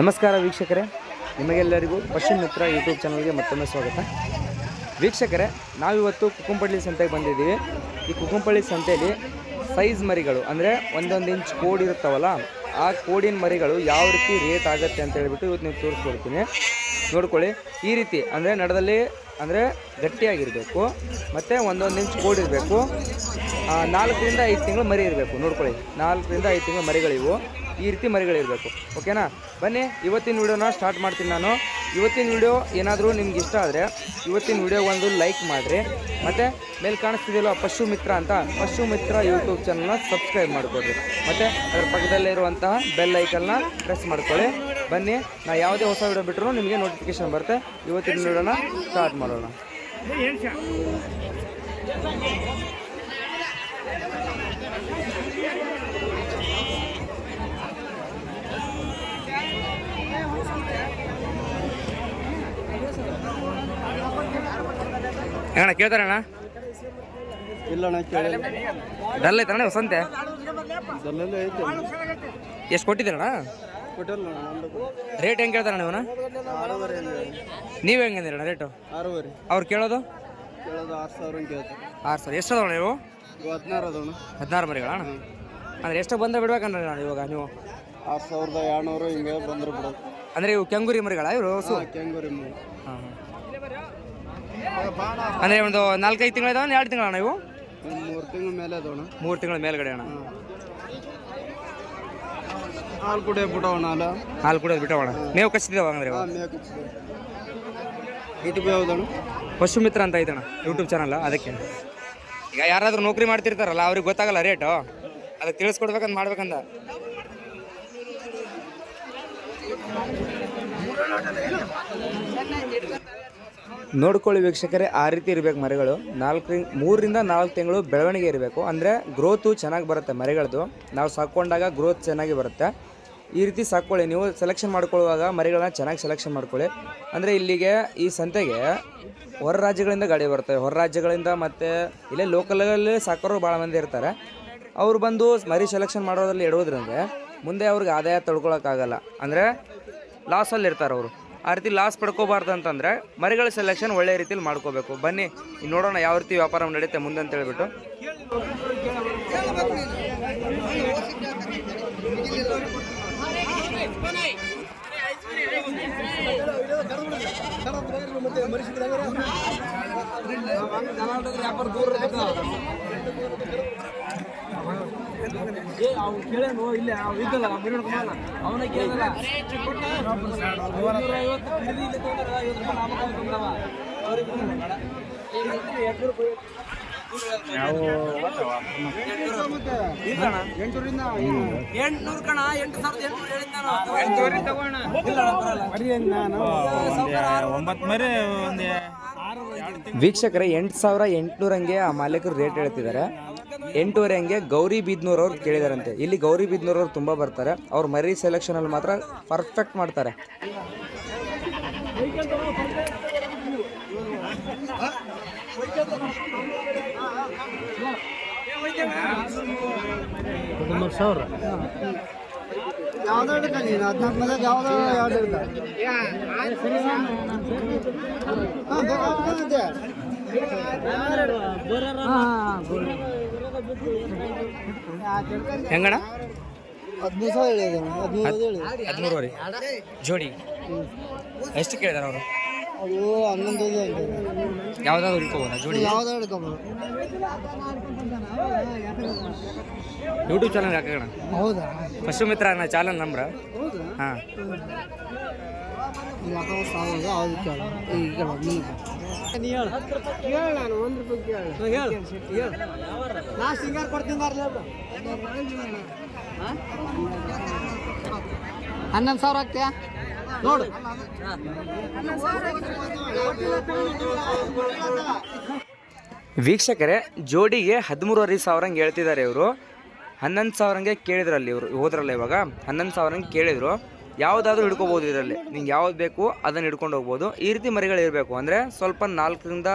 ನಮಸ್ಕಾರ ವೀಕ್ಷಕರೇ, ನಿಮಗೆಲ್ಲರಿಗೂ ಪಶ್ಚಿಮ ಮಿತ್ರ ಯೂಟ್ಯೂಬ್ ಚಾನಲ್ಗೆ ಮತ್ತೊಮ್ಮೆ ಸ್ವಾಗತ. ವೀಕ್ಷಕರೇ, ನಾವಿವತ್ತು ಕುಕ್ಕುಂಪಳ್ಳಿ ಸಂತೆಗೆ ಬಂದಿದ್ದೀವಿ. ಈ ಕುಕ್ಕುಂಪಳ್ಳಿ ಸಂತೆಯಲ್ಲಿ ಸೈಜ್ ಮರಿಗಳು, ಅಂದರೆ ಒಂದೊಂದು ಇಂಚ್ ಕೋಡ್ ಇರುತ್ತವಲ್ಲ, ಆ ಕೋಡಿನ ಮರಿಗಳು ಯಾವ ರೀತಿ ರೇಟ್ ಆಗುತ್ತೆ ಅಂತ ಹೇಳಿಬಿಟ್ಟು ಇವತ್ತು ನೀವು ತೋರಿಸ್ಕೊಡ್ತೀನಿ. ನೋಡ್ಕೊಳ್ಳಿ, ಈ ರೀತಿ, ಅಂದರೆ ನಡದಲ್ಲಿ ಅಂದರೆ ಗಟ್ಟಿಯಾಗಿರಬೇಕು. ಮತ್ತು ಒಂದೊಂದು ಇಂಚ್ ಕೂಡಿರಬೇಕು ನಾಲ್ಕರಿಂದ ಐದು ತಿಂಗಳು ಮರಿ ಇರಬೇಕು. ನೋಡ್ಕೊಳ್ಳಿ. ನಾಲ್ಕರಿಂದ ಐದು ತಿಂಗಳು ಮರಿಗಳಿವು. ಈ ರೀತಿ ಮರಿಗಳಿರಬೇಕು. ಓಕೆನಾ? ಬನ್ನಿ, ಇವತ್ತಿನ ವಿಡಿಯೋನ ಸ್ಟಾರ್ಟ್ ಮಾಡ್ತೀನಿ ನಾನು. ಇವತ್ತಿನ ವಿಡಿಯೋ ಏನಾದರೂ ನಿಮ್ಗೆ ಇಷ್ಟ ಆದರೆ ಇವತ್ತಿನ ವಿಡಿಯೋ ಒಂದು ಲೈಕ್ ಮಾಡಿರಿ. ಮತ್ತು ಮೇಲೆ ಕಾಣಿಸ್ತಿದೆಯಲ್ಲ ಪಶು ಮಿತ್ರ ಅಂತ, ಪಶು ಮಿತ್ರ ಯೂಟ್ಯೂಬ್ ಚಾನಲ್ನ ಸಬ್ಸ್ಕ್ರೈಬ್ ಮಾಡ್ಕೊಳ್ರಿ ಮತ್ತು ಅದರ ಪಕ್ಕದಲ್ಲೇ ಇರುವಂತಹ ಬೆಲ್ ಐಕನ್ನ ಪ್ರೆಸ್ ಮಾಡ್ಕೊಳ್ಳಿ. ಬನ್ನಿ ನಾ ಯಾವುದೇ ಹೊಸ ವಿಡಿಯೋ ಬಿಟ್ಟರು ನಿಮಗೆ ನೋಟಿಫಿಕೇಶನ್ ಬರುತ್ತೆ. ಇವತ್ತಿನ ವಿಡಿಯೋನ ಸ್ಟಾರ್ಟ್ ಮಾಡೋಣ. ಅಣ್ಣ ಕೇಳ್ತಾರಣ್ಣ ಇಲ್ಲಣ್ಣ ಡಲ್ ಐತಣ್ಣ ವಸಂತೆ ಎಷ್ಟು ಕೊಟ್ಟಿದ್ದೀರಣ್ಣ? ರೇಟ್ ಹೆಂಗೆ ಕೇಳ್ತಾರಣ್ಣ ಇವನ ನೀವು ಹೆಂಗೆ ಅಂದಿರಣ್ಣ ರೇಟು ಆರೂವರೆ. ಅವ್ರು ಕೇಳೋದು? ಕೇಳೋದು ಆರು ಸಾವಿರ ಕೇಳ್ತಾರೆ. ಆರು ಎಷ್ಟು ಅದಾವಣ ನೀವು ಹದಿನಾರು ಅದಾವಣ ಹದಿನಾರು ಮರಿಗಳಣ್ಣ ಅಂದರೆ ಎಷ್ಟು ಬಂದ್ರೆ ಬಿಡ್ಬೇಕಂದ್ರೆ ನಾನು ಇವಾಗ ನೀವು? ಆರು ಸಾವಿರದ ಎರಡ್ನೂರು ಹಿಂಗೆ ಬಂದ್ರೆ ಬಿಡೋದು. ಅಂದ್ರೆ ಇವು ಕೆಂಗುರಿ ಮರಿಗಳ ಇವರು? ಕೆಂಗೂರಿ ಮೂರು. ಹಾಂ ಅಂದರೆ ಒಂದು ನಾಲ್ಕೈದು ತಿಂಗಳು ಇದಾವೆ ಎರಡು ತಿಂಗಳ ಇವು? ಮೂರು ತಿಂಗಳ ಮೇಲೆ ಅದಾವಣ ಮೂರು ತಿಂಗಳ ಮೇಲ್ಗಡೆ ಅಣ್ಣ. ಹಾಲು ಕುಡಿಯೋದು ಬಿಟ್ಟವಣ ಅಲ್ಲ ಹಾಲು ಕುಡಿಯೋದು ಬಿಟ್ಟವಣ ನೀವು ಕಚ್ಚಿದ್ದೇವೆ ಅಂದ್ರೆ ಇವು ಹಾಂ ಮೇಕೆ ಯೂಟ್ಯೂಬ್ ಪಶು ಮಿತ್ರ ಅಂತ ಐತಣ ಯೂಟ್ಯೂಬ್ ಚಾನಲ್ ಅದಕ್ಕೆ. ಈಗ ಯಾರಾದ್ರೂ ನೌಕರಿ ಮಾಡ್ತಿರ್ತಾರಲ್ಲ ಅವ್ರಿಗೆ ಗೊತ್ತಾಗಲ್ಲ ರೇಟು. ಅದಕ್ಕೆ ತಿಳಿಸ್ಕೊಡ್ಬೇಕಂತ ಮಾಡ್ಬೇಕಂತ ನೋಡ್ಕೊಳ್ಳಿ ವೀಕ್ಷಕರೇ ಆ ರೀತಿ ಇರಬೇಕು ಮರಿಗಳು. ನಾಲ್ಕು ಮೂರರಿಂದ ನಾಲ್ಕು ತಿಂಗಳು ಬೆಳವಣಿಗೆ ಇರಬೇಕು. ಅಂದರೆ ಗ್ರೋತು ಚೆನ್ನಾಗಿ ಬರುತ್ತೆ ಮರಿಗಳದ್ದು. ನಾವು ಸಾಕೊಂಡಾಗ ಗ್ರೋತ್ ಚೆನ್ನಾಗಿ ಬರುತ್ತೆ. ಈ ರೀತಿ ಸಾಕ್ಕೊಳ್ಳಿ. ನೀವು ಸೆಲೆಕ್ಷನ್ ಮಾಡ್ಕೊಳ್ಳುವಾಗ ಮರಿಗಳನ್ನ ಚೆನ್ನಾಗಿ ಸೆಲೆಕ್ಷನ್ ಮಾಡ್ಕೊಳ್ಳಿ. ಅಂದರೆ ಇಲ್ಲಿಗೆ ಈ ಸಂತೆಗೆ ಹೊರ ರಾಜ್ಯಗಳಿಂದ ಗಾಡಿ ಬರ್ತವೆ ಹೊರ ರಾಜ್ಯಗಳಿಂದ ಮತ್ತು ಇಲ್ಲೇ ಲೋಕಲಲ್ಲಿ ಸಾಕೋರು ಭಾಳ ಮಂದಿ ಇರ್ತಾರೆ. ಅವ್ರು ಬಂದು ಮರಿ ಸೆಲೆಕ್ಷನ್ ಮಾಡೋದ್ರಲ್ಲಿ ಇಡೋದ್ರಿಂದ ಮುಂದೆ ಅವ್ರಿಗೆ ಆದಾಯ ತಡ್ಕೊಳಕ್ಕಾಗಲ್ಲ. ಅಂದರೆ ಲಾಸಲ್ಲಿ ಇರ್ತಾರೆ ಅವರು. ಆ ರೀತಿ ಲಾಸ್ ಪಡ್ಕೋಬಾರ್ದು ಅಂತಂದರೆ ಮರಿಗಳ ಸೆಲೆಕ್ಷನ್ ಒಳ್ಳೆ ರೀತಿಲಿ ಮಾಡ್ಕೋಬೇಕು. ಬನ್ನಿ ನೋಡೋಣ ಯಾವ ರೀತಿ ವ್ಯಾಪಾರ ನಡೆಯುತ್ತೆ ಮುಂದೆ ಅಂತ ಹೇಳ್ಬಿಟ್ಟು. ಅವ್ನು ಕೇಳೇನು ಇಲ್ಲ ಅವ್ನು ಇದ್ದಲ್ಲ ಮುರುಗನ್ ಕುಮಾರ್ ಅವನ ಕೇಳಿಲ್ಲ ಐವತ್ತು ರೂಪಾಯಿ ಅವ್ರಿಗೆ ಎರಡು ರೂಪಾಯಿ ವೀಕ್ಷಕರೇ ಎಂಟು ಸಾವಿರ ಎಂಟುನೂರ ಹಂಗೆ ಆ ಮಾಲೀಕರು ರೇಟ್ ಹೇಳ್ತಿದ್ದಾರೆ. ಎಂಟೂವರೆ ಹಂಗೆ ಗೌರಿ ಬಿದ್ನೂರ್ ಅವ್ರು ಕೇಳಿದಾರಂತೆ. ಇಲ್ಲಿ ಗೌರಿ ಬಿದ್ನೂರ್ ಅವ್ರು ತುಂಬ ಬರ್ತಾರೆ. ಅವ್ರು ಮರಿ ಸೆಲೆಕ್ಷನ್ ಅಲ್ಲಿ ಮಾತ್ರ ಪರ್ಫೆಕ್ಟ್ ಮಾಡ್ತಾರೆ. ಯಾವ್ದು ಹಿಡ್ಕ ನೀನು ಹದಿನಾಲ್ಕು ಯಾವ್ದು ಯಾವ್ದು ಹಿಡ್ಕ ಹೆಂಗಣ ಹದಿನೈದು ಸಾವಿರ ಹೇಳಿದೆ ಹದಿನೈದು ಹೇಳಿ ಹದಿಮೂರುವರೆ. ಜೋಡಿ. ಎಷ್ಟು ಕೇಳಿದಾರೆ ಅವರು? ಅದು ಹನ್ನೊಂದು ಯಾವ್ದಾದ್ರು ಇಟ್ಕೋಬೋದಾ ಜೋಡಿ? ಯಾವ್ದಾದ್ರು ಹಿಡ್ಕೋಬೋದು. ಯೂಟ್ಯೂಬ್ ಚಾನಲ್ ಹಾಕೋಣ? ಹೌದಾ? ಪಶು ಮಿತ್ರ ನಾ ಚಾನಲ್ ನಂಬ್ರ ಹಾಂ ನಾ ಸಿಂಗಾರ ಕೊಡ್ತೀನಿ ಹನ್ನೊಂದು ಸಾವಿರ ಆಗ್ತೀಯಾ? ನೋಡು. ವೀಕ್ಷಕರೇ, ಜೋಡಿಗೆ ಹದಿಮೂರುವರೆ ಸಾವಿರಂಗೆ ಹೇಳ್ತಿದ್ದಾರೆ ಇವರು. ಹನ್ನೊಂದು ಸಾವಿರಂಗೆ ಕೇಳಿದ್ರಲ್ಲಿ ಇವರು, ಹೋದ್ರಲ್ಲ ಇವಾಗ. ಹನ್ನೊಂದು ಸಾವಿರಂಗೆ ಕೇಳಿದ್ರು. ಯಾವುದಾದ್ರೂ ಹಿಡ್ಕೋಬೋದು ಇದರಲ್ಲಿ. ನಿಂಗೆ ಯಾವ್ದು ಬೇಕು, ಅದನ್ನು ಹಿಡ್ಕೊಂಡು ಹೋಗ್ಬೋದು. ಈ ರೀತಿ ಮರಿಗಳು ಇರಬೇಕು. ಅಂದರೆ ಸ್ವಲ್ಪ ನಾಲ್ಕರಿಂದ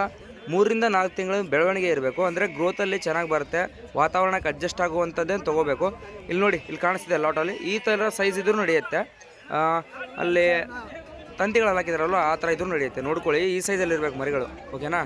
ಮೂರರಿಂದ ನಾಲ್ಕು ತಿಂಗಳ ಬೆಳವಣಿಗೆ ಇರಬೇಕು. ಅಂದರೆ ಗ್ರೋತಲ್ಲಿ ಚೆನ್ನಾಗಿ ಬರುತ್ತೆ. ವಾತಾವರಣಕ್ಕೆ ಅಡ್ಜಸ್ಟ್ ಆಗುವಂಥದ್ದೇ ತೊಗೋಬೇಕು. ಇಲ್ಲಿ ನೋಡಿ, ಇಲ್ಲಿ ಕಾಣಿಸ್ತಿದೆ ಲಾಟಲ್ಲಿ ಈ ಥರ ಸೈಜ್ ಇದ್ರೂ ನಡೆಯುತ್ತೆ. ಅಲ್ಲಿ ತಂತಿಗಳೆಲ್ಲ ಹಾಕಿದಾರಲ್ವ? ಆ ಥರ ಇದ್ರೂ ನಡೆಯುತ್ತೆ. ನೋಡ್ಕೊಳ್ಳಿ ಈ ಸೈಜಲ್ಲಿ ಇರಬೇಕು ಮರಿಗಳು. ಓಕೆನಾ?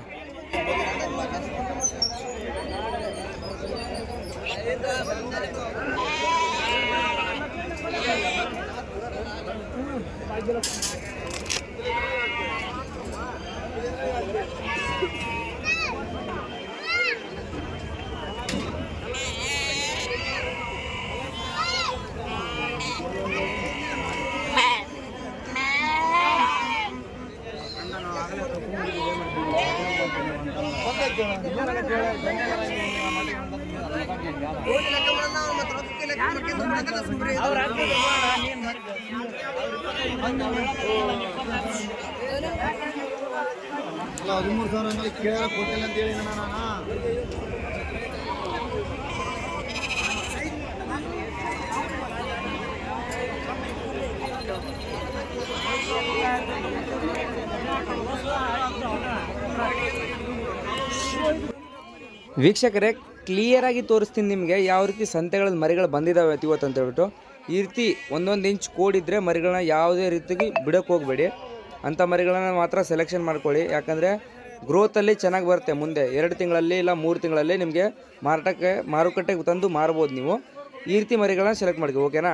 ಹದಿಮೂರು ಸಾವಿರ ಕೊಟ್ಟಿಲ್ಲ ಅಂತ ಹೇಳಿ ನಾನು. ವೀಕ್ಷಕರೇ ಕ್ಲಿಯರಾಗಿ ತೋರಿಸ್ತೀನಿ ನಿಮಗೆ ಯಾವ ರೀತಿ ಸಂತೆಗಳಲ್ಲಿ ಮರಿಗಳು ಬಂದಿದ್ದಾವೆ ಇವತ್ತು ಅಂತ ಹೇಳ್ಬಿಟ್ಟು. ಈ ರೀತಿ ಒಂದೊಂದು ಇಂಚ್ ಕೋಡಿದ್ರೆ ಮರಿಗಳನ್ನ ಯಾವುದೇ ರೀತಿಗೆ ಬಿಡಕ್ಕೆ ಹೋಗಬೇಡಿ. ಅಂಥ ಮರಿಗಳನ್ನ ಮಾತ್ರ ಸೆಲೆಕ್ಷನ್ ಮಾಡ್ಕೊಳ್ಳಿ. ಯಾಕಂದರೆ ಗ್ರೋತಲ್ಲಿ ಚೆನ್ನಾಗಿ ಬರುತ್ತೆ ಮುಂದೆ. ಎರಡು ತಿಂಗಳಲ್ಲಿ ಇಲ್ಲ, ಮೂರು ತಿಂಗಳಲ್ಲಿ ನಿಮಗೆ ಮಾರಾಟಕ್ಕೆ, ಮಾರುಕಟ್ಟೆಗೆ ತಂದು ಮಾರ್ಬೋದು ನೀವು. ಈ ರೀತಿ ಮರಿಗಳನ್ನ ಸೆಲೆಕ್ಟ್ ಮಾಡ್ಕೊ ಓಕೆನಾ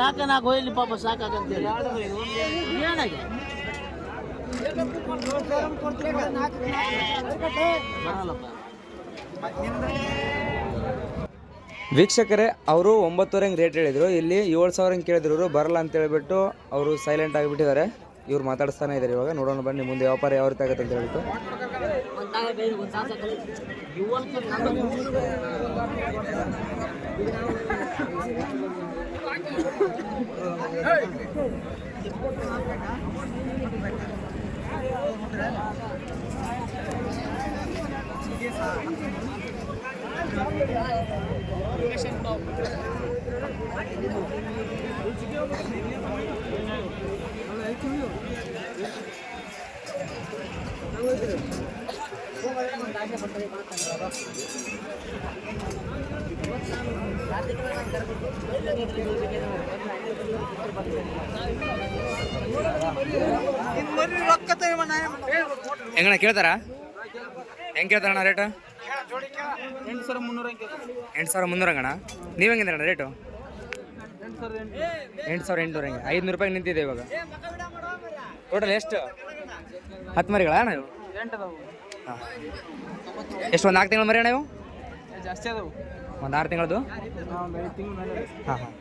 ನಾಲ್ಕ ನಾಲ್ಕು ಹೋಯ್ಲಿ ಪಾಪ ಸಾಕಾಗಂತೇಳಿ. ಏನಾಗಿ ಬರಲ್ಲಪ್ಪ. ವೀಕ್ಷಕರೇ ಅವರು ಒಂಬತ್ತುವರೆಗೆ ರೇಟ್ ಹೇಳಿದರು. ಇಲ್ಲಿ ಏಳು ಸಾವಿರ ಹಂಗೆ ಕೇಳಿದ್ರು. ಇವರು ಬರಲ್ಲ ಅಂತ ಹೇಳ್ಬಿಟ್ಟು ಅವರು ಸೈಲೆಂಟ್ ಆಗಿಬಿಟ್ಟಿದ್ದಾರೆ. ಇವ್ರು ಮಾತಾಡಿಸ್ತಾನೆ ಇದ್ದಾರೆ ಇವಾಗ. ನೋಡೋಣ ಬನ್ನಿ ಮುಂದೆ ವ್ಯಾಪಾರ ಯಾವ ರೀತಿ ಆಗುತ್ತೆ ಅಂತ ಹೇಳ್ಬಿಟ್ಟು. 나한테 버튼 ಹೆಂಗಣ್ಣ ಕೇಳ್ತಾರಾ? ಹೆಂಗೆ ಕೇಳ್ತಾರಣ್ಣ ರೇಟು ಎಂಟು ಸಾವಿರ ಮುನ್ನೂರ ಎಂಟು ಸಾವಿರ ಮುನ್ನೂರ ಹಂಗಣ್ಣ. ನೀವು ಹೆಂಗಿದ್ದೀರಣ್ಣ ರೇಟು ಎಂಟು ಸಾವಿರ ಎಂಟುನೂರ ಹಂಗೆ. ಐದುನೂರು ರೂಪಾಯಿ ನಿಂತಿದೆ ಇವಾಗ. ಟೋಟಲ್ ಎಷ್ಟು? ಹತ್ತು ಮರಿಗಳ ಹಾಂ. ಎಷ್ಟು ಒಂದು ನಾಲ್ಕು ತಿಂಗಳು ಮರಿ ಅಣ್ಣ ಇವು? ಜಾಸ್ತಿ ಅದಾವು. ಒಂದು ಆರು ತಿಂಗಳದು ಹಾಂ ಹಾಂ.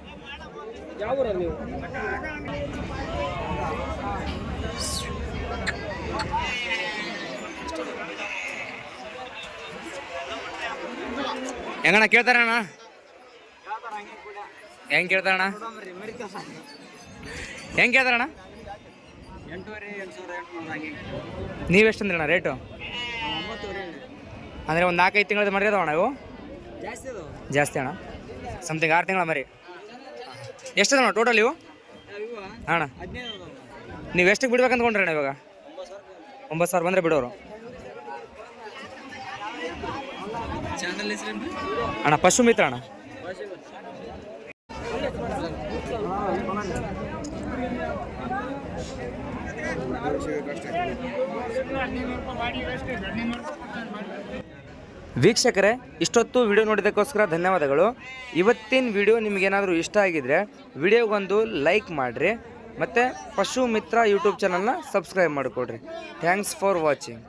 ಹೆಂಗಣ್ಣ ಕೇಳ್ತಾರಣ್ಣ ಹೆಂಗೆ ಕೇಳ್ತಾರಣ್ಣ ಹೆಂಗೆ ಕೇಳ್ತಾರಣ್ಣ ನೀವೆಷ್ಟು ಅಂದ್ರಣ್ಣ ರೇಟು? ಅಂದರೆ ಒಂದು ನಾಲ್ಕೈದು ತಿಂಗಳದ್ದು ಮರಿ ನಾವು ಜಾಸ್ತಿ ಅಣ್ಣ. ಸಮಥಿಂಗ್ ಆರು ತಿಂಗಳ ಮರಿ. ಅಣ್ಣ ಟೋಟಲ್ ಇವು? ಅಣ್ಣ. ನೀವು ಎಷ್ಟಕ್ಕೆ ಬಿಡ್ಬೇಕು ಅಂದ್ಕೊಂಡ್ರಣ್ಣ ಇವಾಗ? ಒಂಬತ್ತು ಸಾವಿರ ಬಂದರೆ ಬಿಡೋರು. ಅಣ್ಣ ಪಶು ಮಿತ್ರ ಅಣ್ಣ ವೀಕ್ಷಕರೇ, ಇಷ್ಟೊತ್ತು ವಿಡಿಯೋ ನೋಡಿದ್ದಕ್ಕೋಸ್ಕರ ಧನ್ಯವಾದಗಳು. ಇವತ್ತಿನ ವಿಡಿಯೋ ನಿಮಗೇನಾದರೂ ಇಷ್ಟ ಆಗಿದ್ರೆ ವಿಡಿಯೋಗೊಂದು ಲೈಕ್ ಮಾಡಿರಿ, ಮತ್ತು ಪಶು ಮಿತ್ರ ಯೂಟ್ಯೂಬ್ ಚಾನಲ್ನ ಸಬ್ಸ್ಕ್ರೈಬ್ ಮಾಡಿಕೊಡ್ರಿ. Thanks for watching.